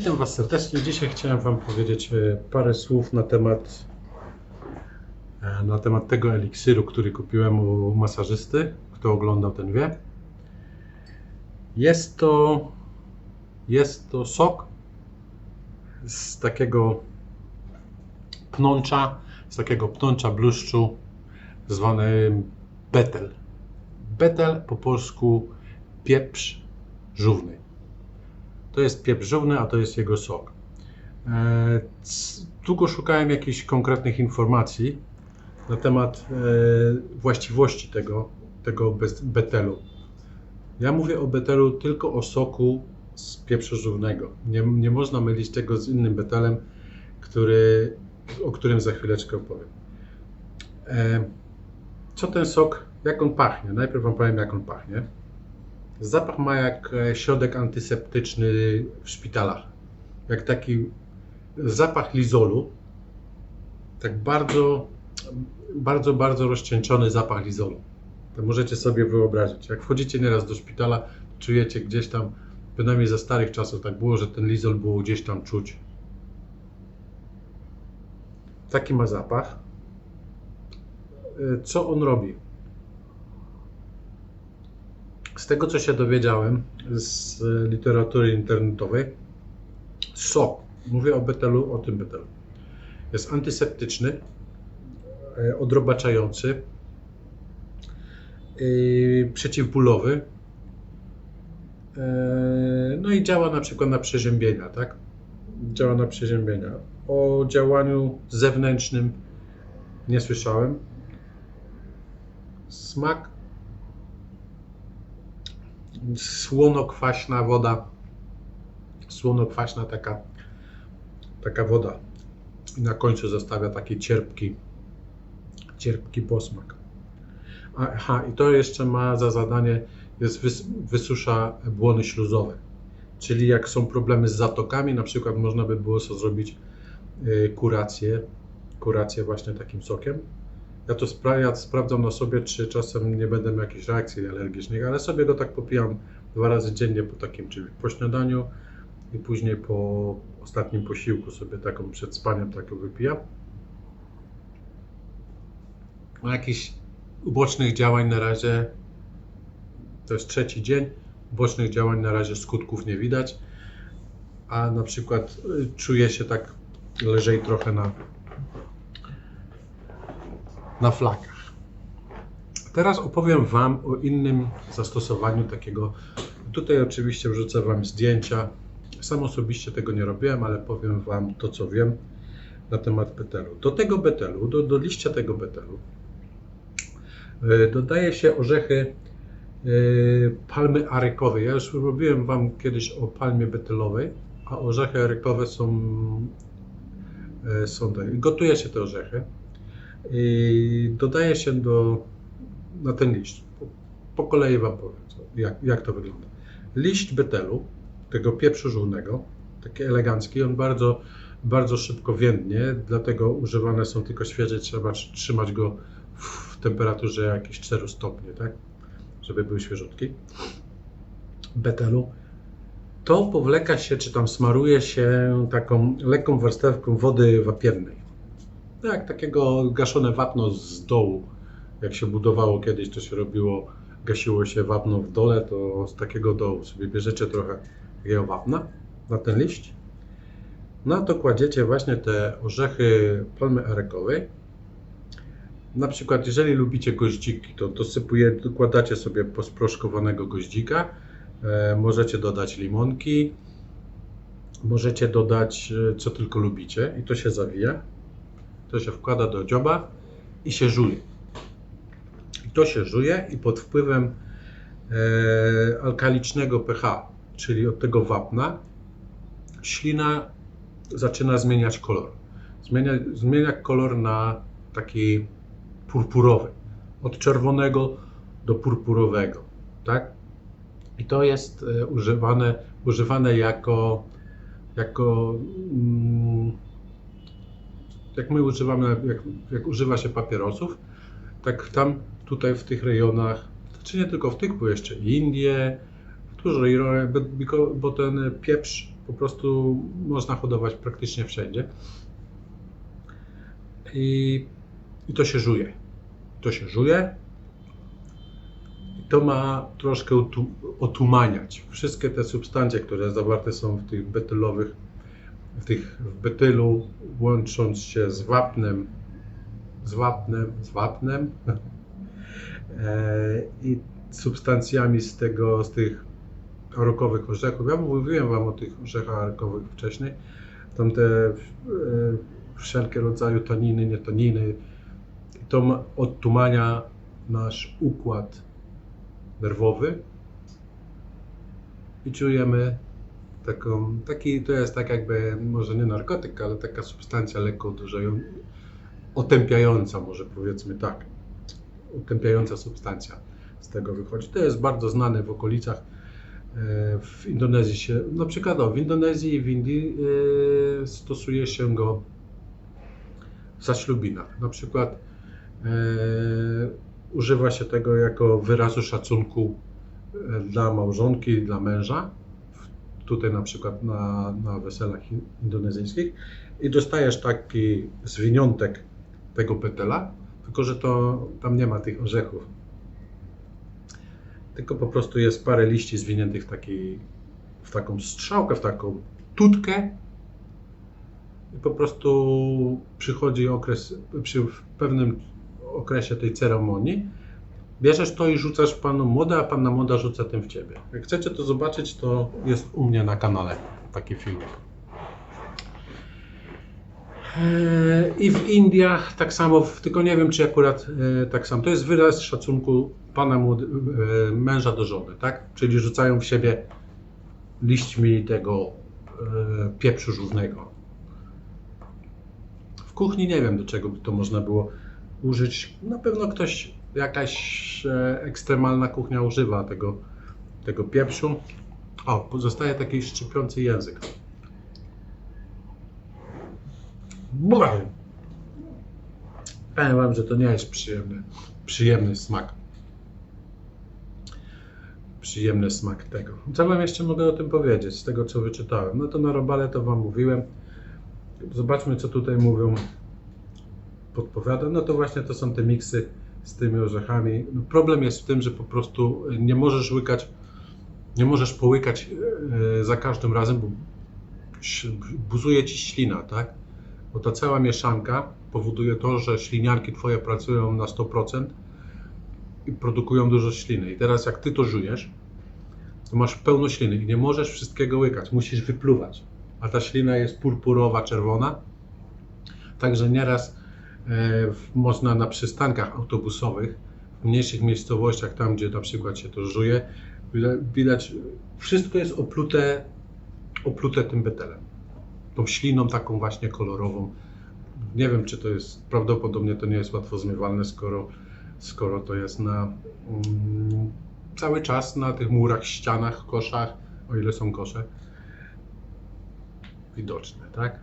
Witam Was serdecznie. Dzisiaj chciałem Wam powiedzieć e, parę słów na temat e, na temat tego eliksiru, który kupiłem u masażysty. Kto oglądał, ten wie. Jest to jest to sok z takiego pnącza, z takiego pnącza bluszczu zwany betel. Betel po polsku pieprz żółwny. To jest pieprz żółwny, a to jest jego sok. E, Długo szukałem jakichś konkretnych informacji na temat e, właściwości tego, tego betelu. Ja mówię o betelu tylko o soku z pieprzu żółwnego. Nie, nie można mylić tego z innym betelem, który, o którym za chwileczkę opowiem. E, Co ten sok, jak on pachnie? Najpierw Wam powiem, jak on pachnie. Zapach ma jak e, środek antyseptyczny w szpitalach. Jak taki zapach lizolu. Tak bardzo, bardzo, bardzo rozcieńczony zapach lizolu. To możecie sobie wyobrazić. Jak wchodzicie nieraz do szpitala, czujecie gdzieś tam, bynajmniej za starych czasów tak było, że ten lizol było gdzieś tam czuć. Taki ma zapach. E, Co on robi? Z tego, co się dowiedziałem z e, literatury internetowej, sok, mówię o betelu, o tym betelu, jest antyseptyczny, e, odrobaczający, yy, przeciwbólowy, e, no i działa na przykład na przeziębienia, tak? Działa na przeziębienia. O działaniu zewnętrznym nie słyszałem. Smak słono-kwaśna woda. Słono-kwaśna taka, taka woda. I na końcu zostawia taki cierpki, cierpki posmak. Aha, i to jeszcze ma za zadanie, jest wys, wysusza błony śluzowe. Czyli jak są problemy z zatokami, na przykład można by było sobie zrobić y, kurację, kurację właśnie takim sokiem. Ja to spra- sprawdzam na sobie, czy czasem nie będę miał jakichś reakcji alergicznych, ale sobie go tak popijam dwa razy dziennie po takim, czyli po śniadaniu i później po ostatnim posiłku sobie taką przed spaniem taką wypijam. Ma jakichś ubocznych działań na razie, to jest trzeci dzień, ubocznych działań na razie skutków nie widać, a na przykład y, czuję się tak lżej trochę na, na flakach. Teraz opowiem Wam o innym zastosowaniu takiego. Tutaj oczywiście wrzucę Wam zdjęcia. Sam osobiście tego nie robiłem, ale powiem Wam to, co wiem na temat betelu. Do tego betelu, do, do liścia tego betelu y, dodaje się orzechy y, palmy arykowej. Ja już robiłem Wam kiedyś o palmie betelowej, a orzechy arykowe są, y, są te. Gotuje się te orzechy i dodaje się do, na ten liść. Po, po kolei Wam powiem, co, jak, jak to wygląda. Liść betelu, tego pieprzu żółnego, taki elegancki, on bardzo, bardzo szybko więdnie, dlatego używane są tylko świeże, trzeba tr- trzymać go w temperaturze jakieś 4 stopnie, tak? Żeby był świeżutki. Betelu. To powleka się, czy tam smaruje się taką lekką warstewką wody wapiernej. Jak takiego gaszone wapno z dołu. Jak się budowało kiedyś, to się robiło, gasiło się wapno w dole, to z takiego dołu sobie bierzecie trochę takiego wapna na ten liść. No to kładziecie właśnie te orzechy palmy arekowej. Na przykład, jeżeli lubicie goździki, to dosypuje, dokładacie sobie posproszkowanego goździka. E, możecie dodać limonki. Możecie dodać, e, co tylko lubicie, i to się zawija. To się wkłada do dzioba i się żuje. I to się żuje i pod wpływem e, alkalicznego pH, czyli od tego wapna, ślina zaczyna zmieniać kolor. Zmienia, zmienia kolor na taki purpurowy. Od czerwonego do purpurowego. Tak? I to jest e, używane, używane jako, jako mm, jak my używamy, jak, jak używa się papierosów, tak tam tutaj w tych rejonach, czy nie tylko w tych, bo jeszcze Indie, dużo rejonach, bo, ten pieprz Po prostu można hodować praktycznie wszędzie. I, i to się żuje. To się żuje. I to ma troszkę otu, otumaniać. Wszystkie te substancje, które zawarte są w tych betylowych, w tych w betylu, łącząc się z wapnem, z wapnem, z wapnem e, i substancjami z tego, z tych rokowych orzechów. Ja mówiłem Wam o tych orzechach rokowych wcześniej. Tam te e, wszelkie rodzaju taniny, nietaniny. I to ma- odtumania nasz układ nerwowy i czujemy taką, taki, to jest tak jakby, może nie narkotyk, ale taka substancja lekko uderzająca, otępiająca może powiedzmy tak, otępiająca substancja z tego wychodzi. To jest bardzo znane w okolicach e, w Indonezji się, na przykład o, w Indonezji i w Indii e, stosuje się go w zaślubinach. Na przykład e, używa się tego jako wyrazu szacunku dla małżonki dla męża. Tutaj na przykład na, na weselach in- indonezyjskich i dostajesz taki zwiniątek tego petela, tylko że to tam nie ma tych orzechów. Tylko po prostu jest parę liści zwiniętych w, taki, w taką strzałkę, w taką tutkę i po prostu przychodzi okres, przy w pewnym okresie tej ceremonii, bierzesz to i rzucasz panu młoda, a panna młoda rzuca tym w ciebie. Jak chcecie to zobaczyć, to jest u mnie na kanale taki filmik. Eee, I w Indiach tak samo, tylko nie wiem czy akurat e, tak samo. To jest wyraz szacunku pana młody, e, męża do żony, tak? Czyli rzucają w siebie liśćmi tego e, pieprzu żółwnego. W kuchni nie wiem do czego by to można było użyć. Na pewno ktoś, jakaś e, ekstremalna kuchnia używa tego, tego pieprzu. O, pozostaje taki szczypiący język. Bła! Powiem wam, że to nie jest przyjemny, przyjemny smak. Przyjemny smak tego. Co wam jeszcze mogę o tym powiedzieć, z tego co wyczytałem? No to na robale to wam mówiłem. Zobaczmy, co tutaj mówią. Podpowiada. No to właśnie to są te miksy z tymi orzechami. No problem jest w tym, że po prostu nie możesz łykać, nie możesz połykać e, za każdym razem, bo buzuje ci ślina, tak? Bo ta cała mieszanka powoduje to, że śliniarki twoje pracują na 100% i produkują dużo śliny. I teraz jak ty to żujesz, to masz pełno śliny i nie możesz wszystkiego łykać, musisz wypluwać. A ta ślina jest purpurowa, czerwona. Także nieraz można na przystankach autobusowych, w mniejszych miejscowościach, tam gdzie na przykład się to żuje, widać, widać wszystko jest oplute, oplute tym betelem. Tą śliną taką właśnie kolorową. Nie wiem, czy to jest, prawdopodobnie to nie jest łatwo zmywalne, skoro, skoro to jest na mm, cały czas na tych murach, ścianach, koszach, o ile są kosze, widoczne, tak?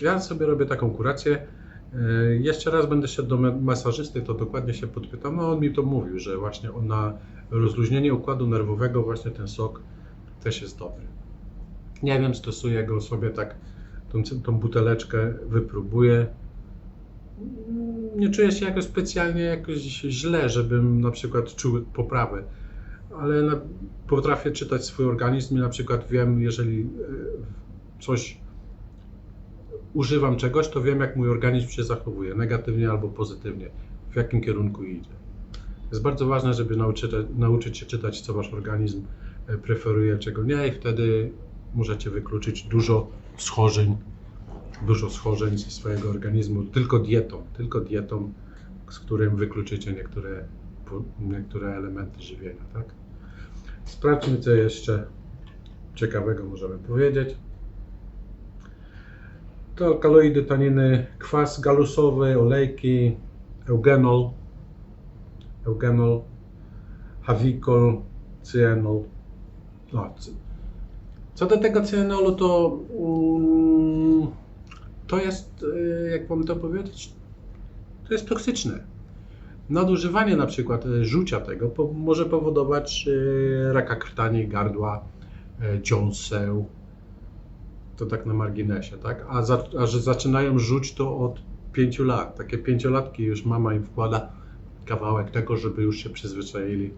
Ja sobie robię taką kurację. Yy, Jeszcze raz będę się do masażysty, to dokładnie się podpytam. No on mi to mówił, że właśnie na rozluźnienie układu nerwowego właśnie ten sok też jest dobry. Nie wiem, stosuję go sobie tak, tą, tą buteleczkę wypróbuję. Nie czuję się jakoś specjalnie jakoś źle, żebym na przykład czuł poprawę, ale potrafię czytać swój organizm i na przykład wiem, jeżeli e, coś używam czegoś, to wiem, jak mój organizm się zachowuje, negatywnie albo pozytywnie, w jakim kierunku idzie. Jest bardzo ważne, żeby nauczyć, nauczyć się czytać, co wasz organizm e, preferuje, czego nie, i wtedy możecie wykluczyć dużo schorzeń, dużo schorzeń ze swojego organizmu tylko dietą, tylko dietą, z którym wykluczycie niektóre, niektóre elementy żywienia, tak? Sprawdźmy, co jeszcze ciekawego możemy powiedzieć. To kaloidy, taniny, kwas galusowy, olejki, eugenol, eugenol, hawikol, cyanol. No, co do tego cyanolu, to mm, to jest, y, jak mam to powiedzieć, to jest toksyczne. Nadużywanie na przykład y, rzucia tego po, może powodować y, raka krtani, gardła, y, dziąseł, To tak na marginesie, tak? A, za, a że zaczynają rzuć to od pięciu lat. Takie pięciolatki już mama im wkłada kawałek tego, żeby już się przyzwyczaili.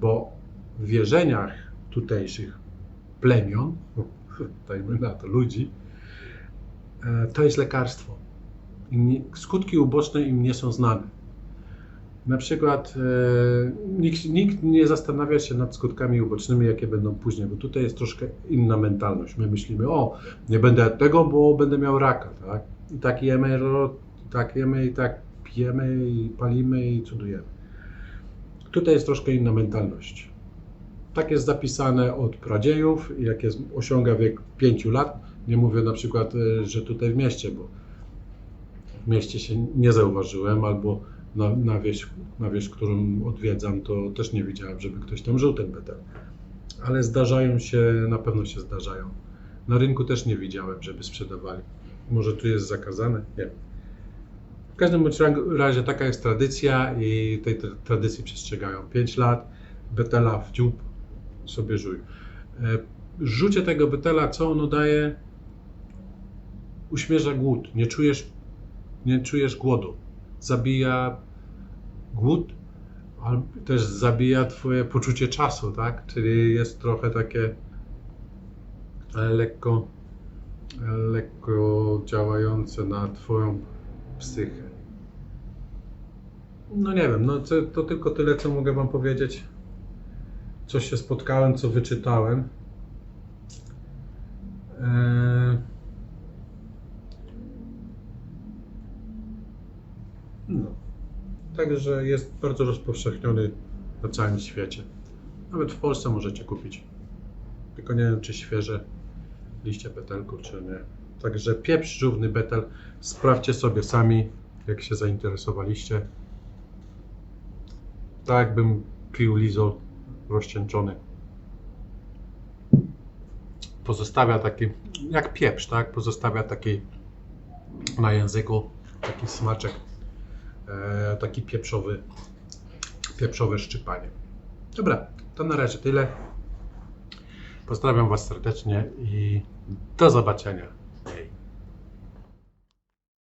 Bo w wierzeniach tutejszych plemion, dajmy na to ludzi, e, to jest lekarstwo. Skutki uboczne im nie są znane. Na przykład e, nikt, nikt nie zastanawia się nad skutkami ubocznymi, jakie będą później, bo tutaj jest troszkę inna mentalność. My myślimy, o, nie będę tego, bo będę miał raka, tak? I tak jemy, i tak jemy, i tak pijemy, i palimy, i cudujemy. Tutaj jest troszkę inna mentalność. Tak jest zapisane od pradziejów, jak jest, osiąga wiek 5 lat, nie mówię na przykład, e, że tutaj w mieście, bo w mieście się nie zauważyłem, albo na, na, wieś, na wieś, którą odwiedzam, to też nie widziałem, żeby ktoś tam żył ten betel. Ale zdarzają się, na pewno się zdarzają. Na rynku też nie widziałem, żeby sprzedawali. Może tu jest zakazane? Nie wiem. W każdym bądź razie taka jest tradycja i tej tra- tradycji przestrzegają. 5 lat, betela w dziób sobie żuj. E, Rzucie tego betela, co ono daje? Uśmierza głód. Nie czujesz, nie czujesz głodu. Zabija głód, ale też zabija twoje poczucie czasu, tak? Czyli jest trochę takie e, lekko, e, lekko działające na twoją psychę. No nie wiem, no to, to tylko tyle, co mogę wam powiedzieć. Co się spotkałem, co wyczytałem. Eee... No. Także jest bardzo rozpowszechniony na całym świecie. Nawet w Polsce możecie kupić. Tylko nie wiem, czy świeże liście betelku, czy nie. Także pieprz żółwny betel. Sprawdźcie sobie sami, jak się zainteresowaliście. Tak jakbym pił lizol rozcieńczony. Pozostawia taki, jak pieprz, tak? Pozostawia taki na języku taki smaczek taki pieprzowy, pieprzowe szczypanie. Dobra, to na razie tyle. Pozdrawiam Was serdecznie i do zobaczenia.